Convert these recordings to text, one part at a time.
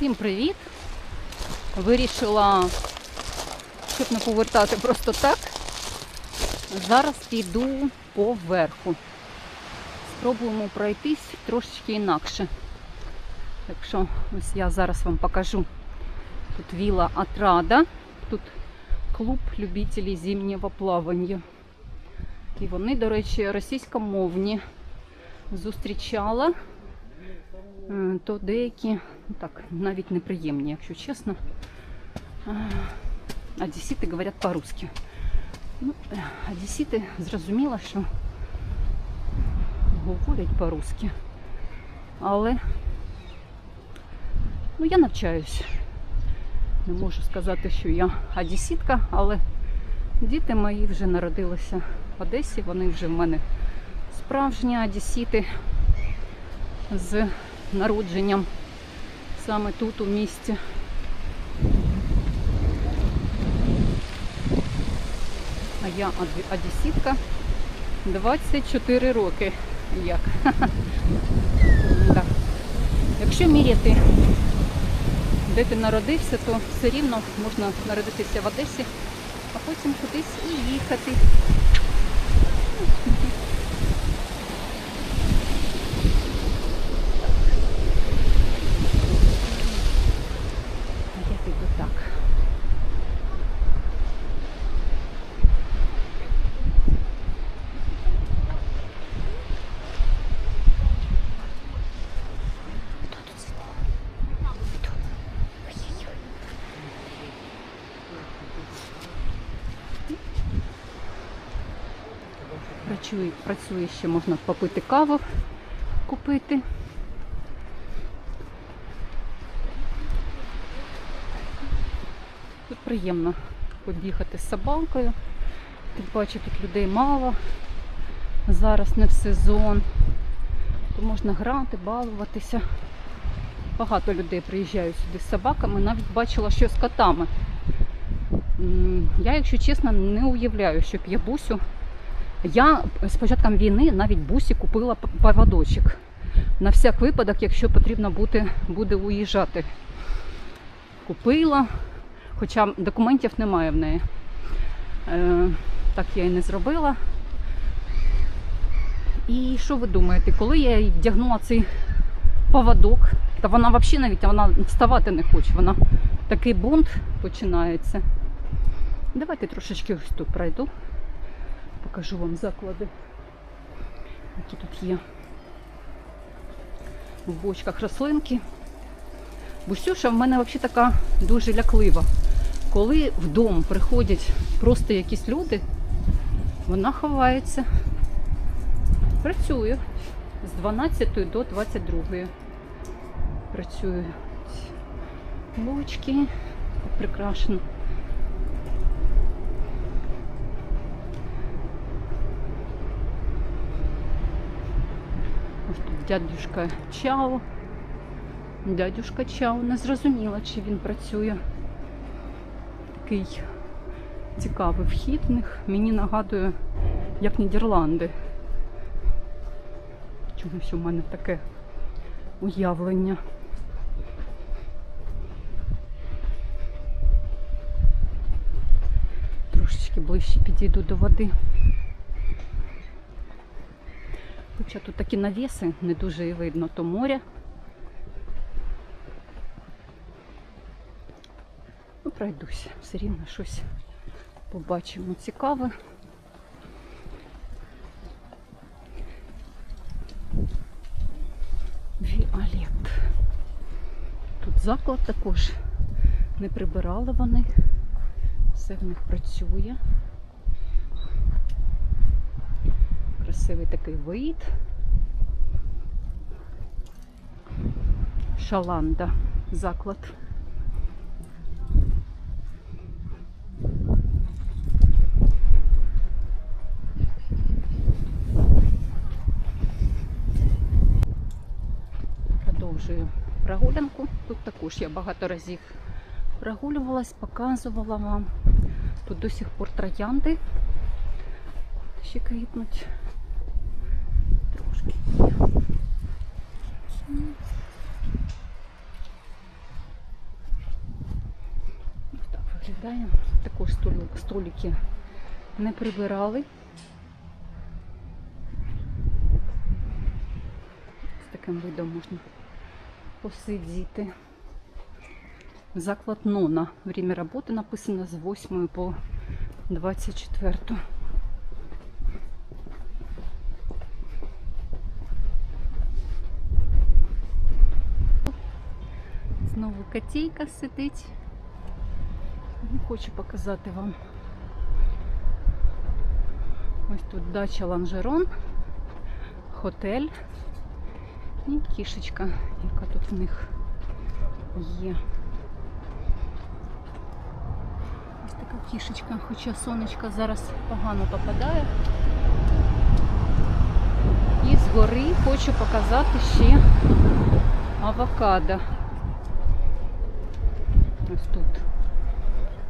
Всім привіт! Вирішила, щоб не повертати просто так. Зараз піду поверху. Спробуємо пройтись трошечки інакше. Так що ось я зараз вам покажу. Тут віла Атрада, тут клуб любителів зимнього плавання. І вони, до речі, російськомовні зустрічала то деякі ну так, навіть неприємні, якщо чесно. А одесіти говорять по-русски. Ну, е, одесіти зрозуміло, що говорять по-русски. Але ну, я навчаюсь. Не можу сказати, що я одесітка, але діти мої вже народилися в Одесі, вони вже в мене справжні одесіти з народженням саме тут у місті. А я одесітка 24 роки. Як? Якщо міряти, де ти народився, то все рівно можна народитися в Одесі, а потім кудись і їхати. А я піду так. Хто тут сидить? Хто? Ой-ой-ой. Працює, працює ще можна попити каву, купити. Тут приємно побігати з собакою. Тим паче тут людей мало. Зараз не в сезон. То можна грати, балуватися. Багато людей приїжджають сюди з собаками, навіть бачила, що з котами. Я, якщо чесно, не уявляю, щоб я бусю. Я з початком війни навіть бусі купила поводочок. На всяк випадок, якщо потрібно буде, буде уїжджати. Купила, хоча документів немає в неї. Е, так я і не зробила. І що ви думаєте, коли я вдягнула цей поводок, та вона взагалі навіть вона вставати не хоче, вона такий бунт починається. Давайте трошечки ось тут пройду. Покажу вам заклади, які тут є. В бочках рослинки. Бусюша в мене взагалі така дуже ляклива. Коли в дом приходять просто якісь люди, вона ховається. Працює з 12 до 22. Працює бочки. Прикрашено. Ось тут дядюшка Чао. Дядюшка Чао не зрозуміла, чи він працює. Такий цікавий вхід в них. Мені нагадує, як Нідерланди. Чомусь у мене таке уявлення. Трошечки ближче підійду до води. Хоча тут такі навіси, не дуже і видно, то море. Ну, пройдуся, все рівно щось побачимо цікаве. Віолет. Тут заклад також. Не прибирали вони. Все в них працює. Красивий такий вид. Шаланда заклад. Продовжую прогулянку. Тут також я багато разів прогулювалась, показувала вам. Тут до сих пор троянди ще квітнуть. Ось. Також столики не прибирали. З таким видом можна посидіти. Заклад Нона. Время роботи написано з 8 по 24. Знову котейка сидить. Ну, Хочу показати вам. Ось тут дача Ланжерон, готель і кішечка, яка тут в них є. Ось така кішечка, хоча сонечко зараз погано попадає. І згори хочу показати ще авокадо. Ось тут.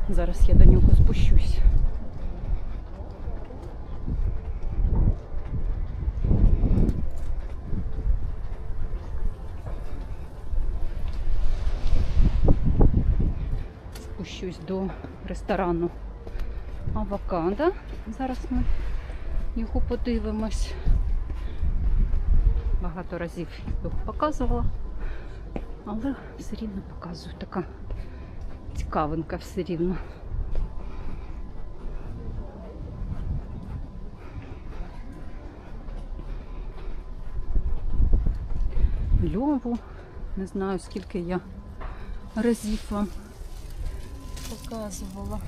Зараз я до нього спущусь. Спущусь до ресторану Авокадо. Зараз ми його подивимось. Багато разів його показувала, але все рівно показую. Така цікавинка все рівно. Льову. Не знаю, скільки я разів вам показувала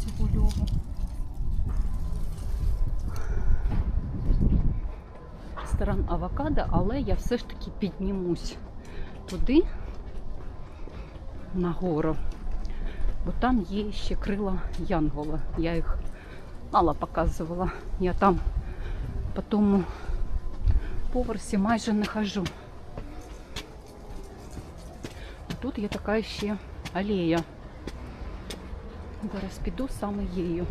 цього льову. Ресторан Авокадо, але я все ж таки піднімусь туди, нагору. Бо там є ще крила Янгола. Я їх мало показувала. Я там по тому поверсі майже не хожу. Тут є така ще алея. Зараз піду саме її.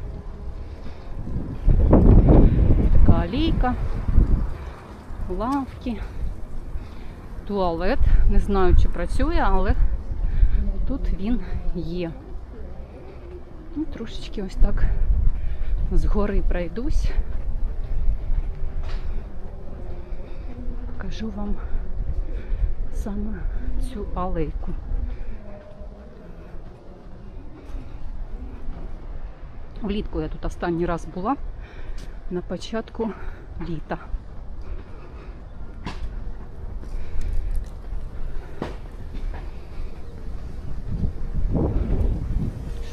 Така алейка, лавки, туалет. Не знаю, чи працює, але тут він є. Ну, трошечки ось так згори пройдусь. Покажу вам саме цю алейку. Влітку я тут останній раз була на початку літа.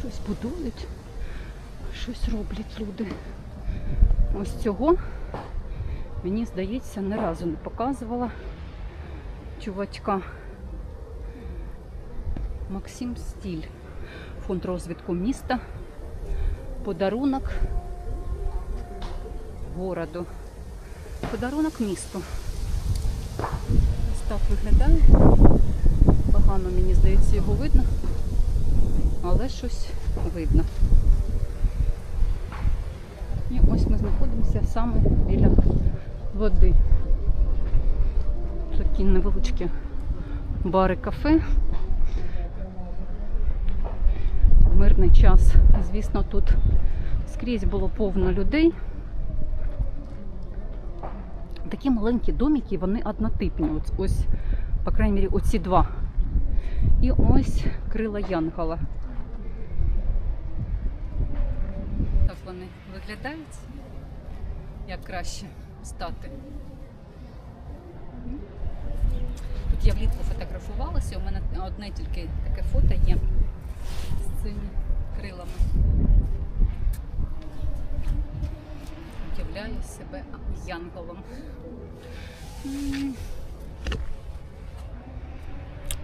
Щось будують, щось роблять люди. Ось цього, мені здається, ні разу не показувала чувачка. Максим Стіль, фонд розвитку міста, подарунок городу, подарунок місту. Ось так виглядає. Погано, мені здається, його видно, але щось видно. І ось ми знаходимося саме біля води. Такі невеличкі бари кафе. Мирний час. Звісно, тут скрізь було повно людей. Такі маленькі домики, вони однотипні. Ось, ось по крайній мірі, оці два. І ось крила Янгола. Так вони виглядають. Як краще стати. Тут я влітку фотографувалася, у мене одне тільки таке фото є з цими крилами. Уявляю себе янголом.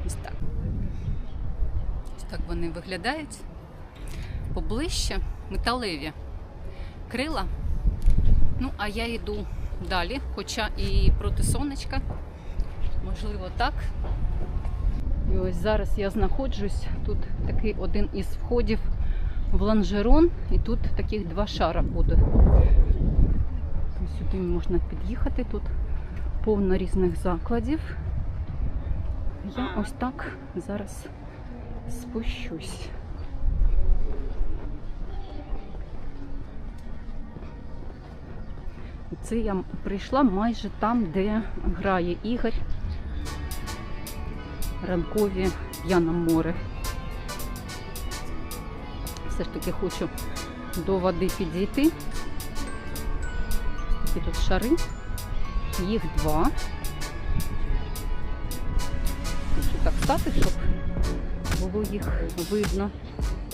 Ось так. Ось так вони виглядають. Поближче металеві крила. Ну, а я йду далі, хоча і проти сонечка. Можливо, так. І ось зараз я знаходжусь. Тут такий один із входів в ланжерон, і тут таких два шара буде. Сюди можна під'їхати, тут повно різних закладів. Я ось так зараз спущусь. Це я прийшла майже там, де грає Ігор. Ранкові п'яне море. Все ж таки хочу до води підійти. Такі тут шари. Їх два. Хочу так стати, щоб було їх видно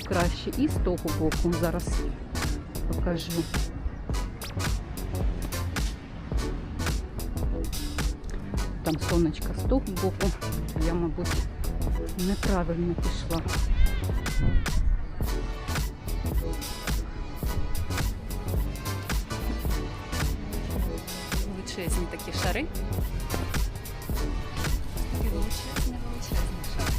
краще. І з того боку зараз покажу. Там сонечко з того боку. Я, мабуть, неправильно пішла. Величезні такі шари. Такі величезні, шари.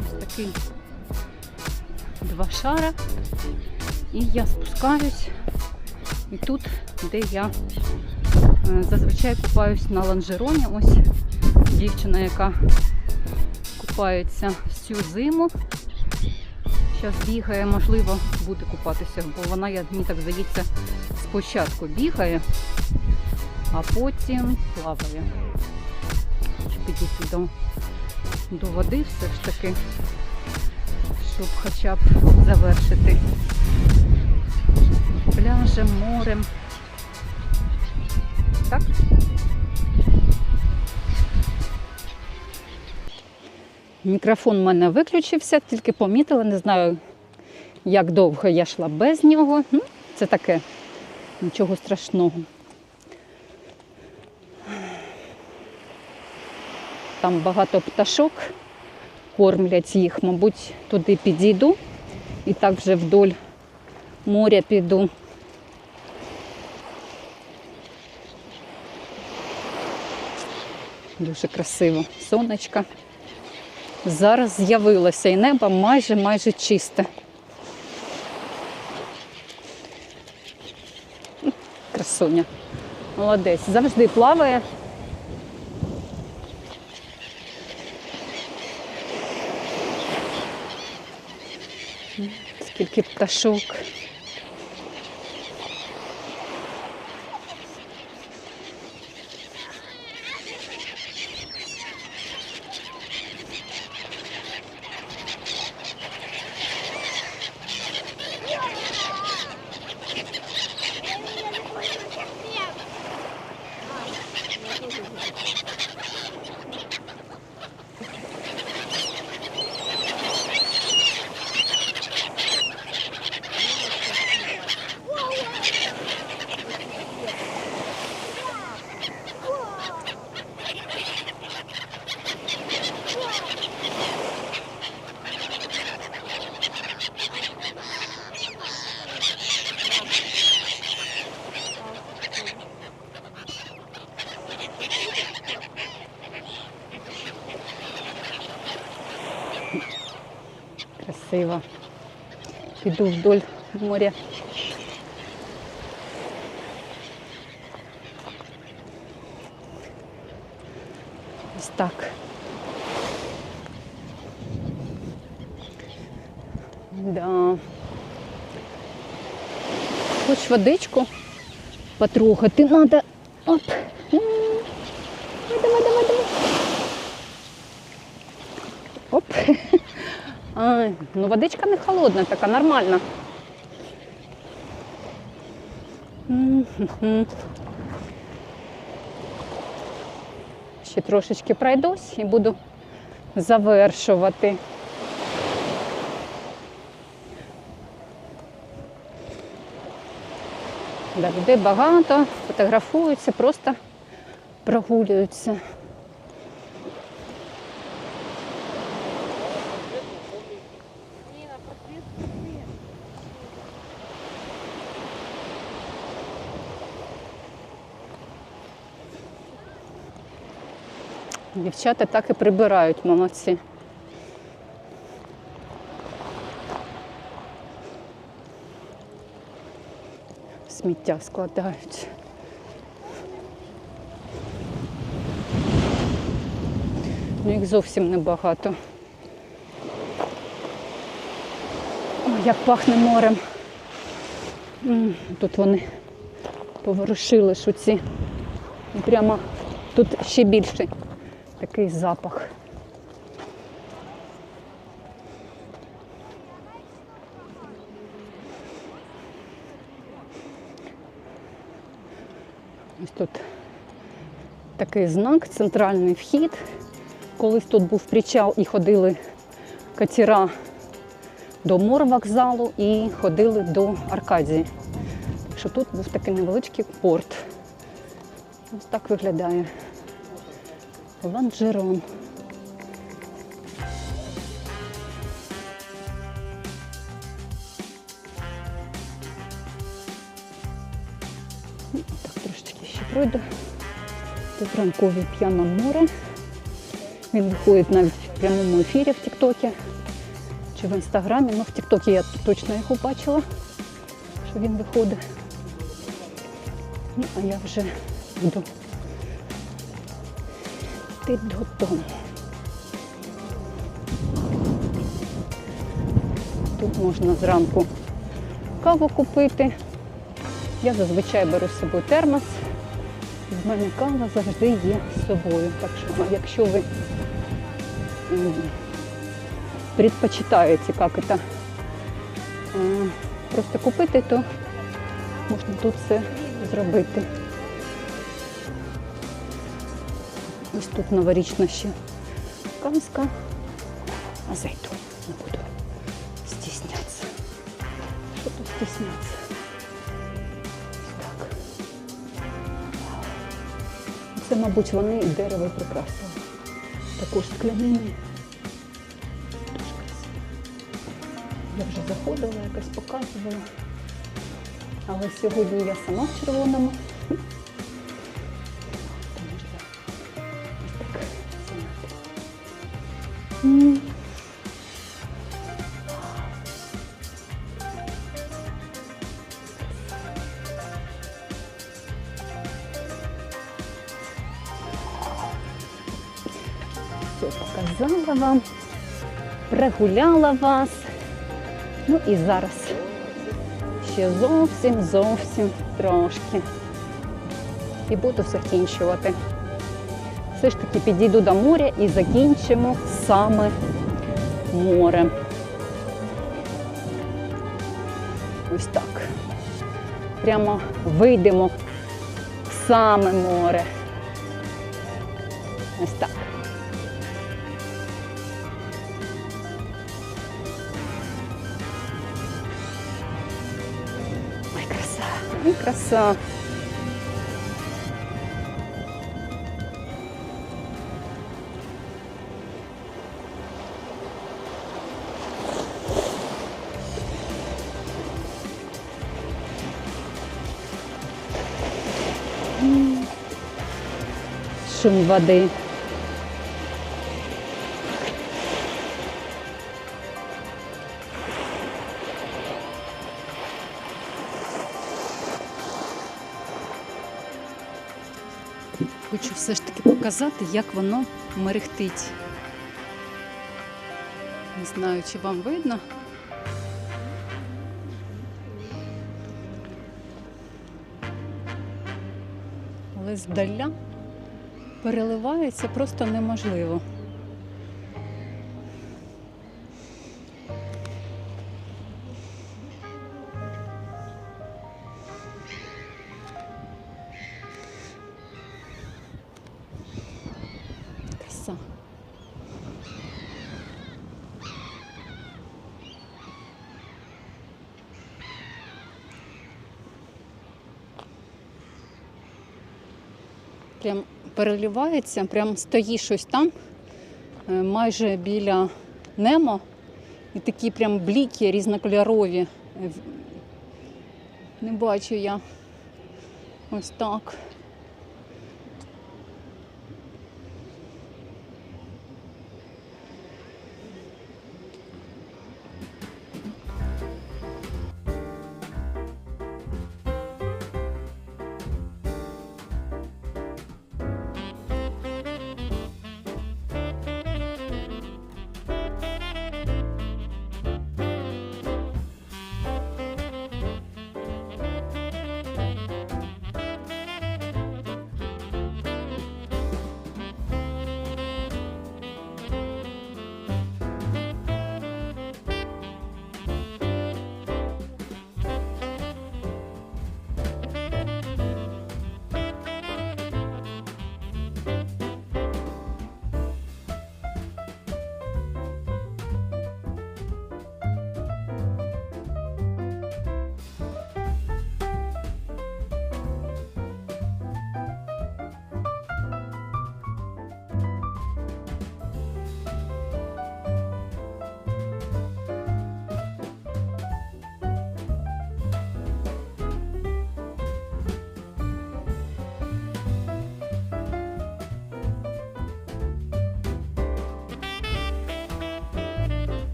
Ось такий два шара. І я спускаюсь. І тут, де я е, зазвичай купаюсь на лонжероні. Ось дівчина, яка купається всю зиму. Зараз бігає, можливо, буде купатися, бо вона, мені так здається, спочатку бігає, а потім плаває. Хочу підійти до, до води все ж таки, щоб хоча б завершити пляжем, морем. Так? Мікрофон в мене виключився, тільки помітила, не знаю, як довго я йшла без нього. Ну, це таке, нічого страшного. Там багато пташок, кормлять їх, мабуть, туди підійду і так вже вдоль моря піду. Дуже красиво. Сонечко. Зараз з'явилося і небо майже майже чисте. Красуня. Молодець. Завжди плаває. Скільки пташок. Красиво. Піду вдоль моря. Ось так. Да. Хоч водичку потрогати надо. Оп. Давай, давай, давай, давай. Оп. Ай, ну водичка не холодна, така нормальна. Ще трошечки пройдусь і буду завершувати. Да, людей багато, фотографуються, просто прогулюються. Дівчата так і прибирають, молодці. Сміття складають. Ну, їх зовсім небагато. як пахне морем. Тут вони поворушили шуці. Прямо тут ще більший такий запах. Ось тут такий знак, центральний вхід. Колись тут був причал і ходили катера до морвокзалу і ходили до Аркадії. Що тут був такий невеличкий порт. Ось так виглядає. Ланжерон. Ну, Так, трошечки ще пройду. Тут ранкові п'яне море. Він виходить навіть в прямому ефірі в Тіктокі чи в інстаграмі. Ну, в Тіктокі я точно його бачила, що він виходить. Ну, а я вже буду йти додому. Тут можна зранку каву купити. Я зазвичай беру з собою термос. В мене кава завжди є з собою. Так що, якщо ви предпочитаєте, як це, е, просто купити, то можна тут все зробити. Ось тут новорічна ще казка. А зайду, не буду стіснятися. Що тут стіснятися? Так. Це, мабуть, вони і дерево прикрасили. Також склянини. Я вже заходила, якось показувала. Але сьогодні я сама в червоному. Все показала вам, прогуляла вас. Ну і зараз ще зовсім зовсім трошки. І буду закінчувати. Все ж таки підійду до моря і закінчимо саме море. Ось так. Прямо вийдемо саме море. coração. Hum. Chuva dentro. Показати, як воно мерехтить. Не знаю, чи вам видно. Але здаля переливається просто неможливо. Переливається, прям стоїть щось там, е, майже біля Немо. І такі прям бліки різнокольорові. Е, Не бачу я. Ось так.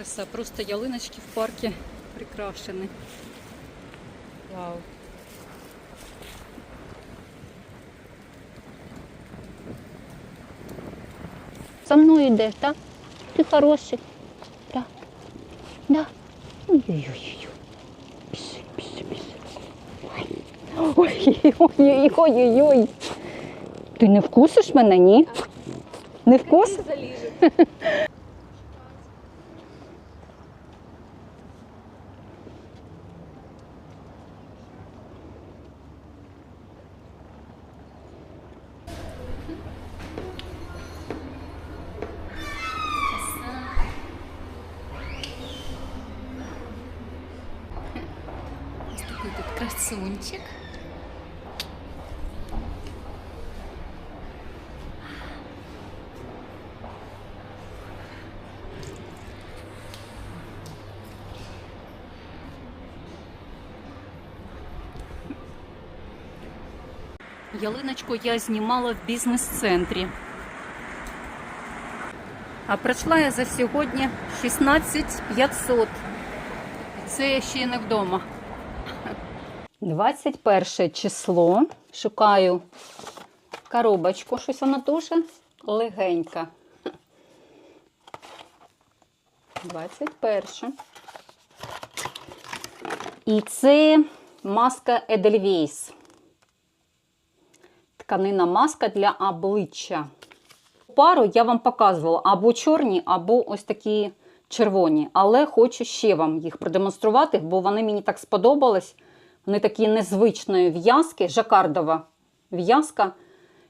Краса. Просто ялиночки в парке прикрашені. Вау. За мною йдеш, так? Ти хороший. Так. Да. Ой-ой-ой. Піши, піши, піши. Ой-ой-ой-ой-ой. Ти не вкусиш мене, ні? Не вкусиш? Ось такий тут красунчик. Ялиночку я знімала в бізнес-центрі. А пройшла я за сьогодні 16 500. Це я ще не вдома. 21 число. Шукаю коробочку. Щось вона дуже легенька. 21. І це маска Edelweiss. Тканина маска для обличчя. Пару я вам показувала або чорні, або ось такі червоні. Але хочу ще вам їх продемонструвати, бо вони мені так сподобались. Вони такі незвичної в'язки, жакардова в'язка.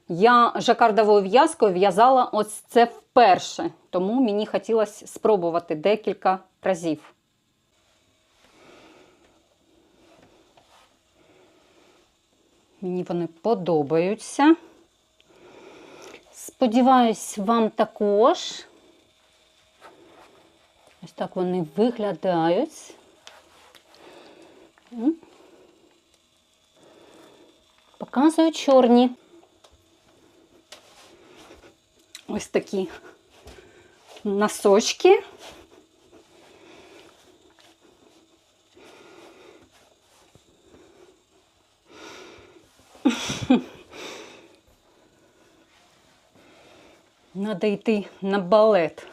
Я жакардовою в'язкою в'язала ось це вперше, тому мені хотілося спробувати декілька разів. Мені вони подобаються. Сподіваюсь, вам також. Ось так вони виглядають. Показую чорні. Ось такі носочки. Надо йти на балет.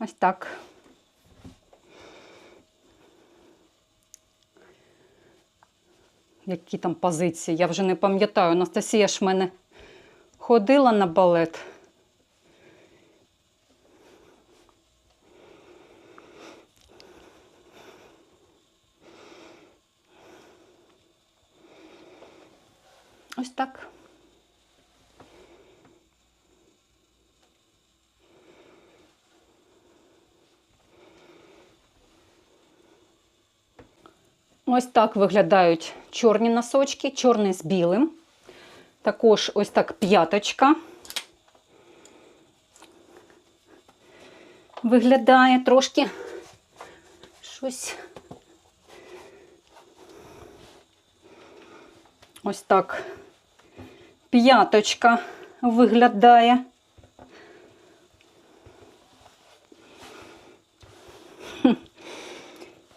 Ось так. Які там позиції? Я вже не пам'ятаю. Анастасія ж мене ходила на балет. Ось так виглядають чорні носочки, чорний з білим. Також ось так п'яточка. Виглядає трошки щось. Ось так п'яточка виглядає. Хм.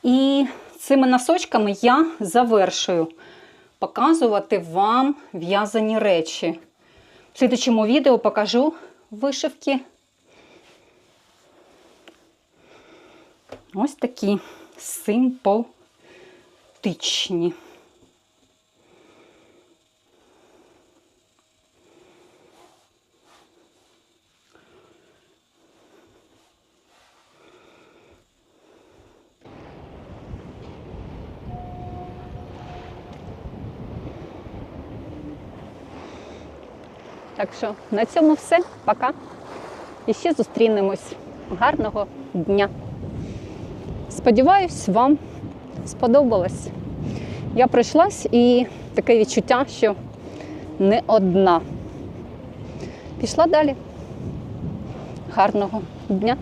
І цими носочками я завершую показувати вам в'язані речі. В слідчому відео покажу вишивки. Ось такі симпатичні. Так що на цьому все. Пока. І ще зустрінемось. Гарного дня. Сподіваюсь, вам сподобалось. Я пройшлась і таке відчуття, що не одна. Пішла далі. Гарного дня.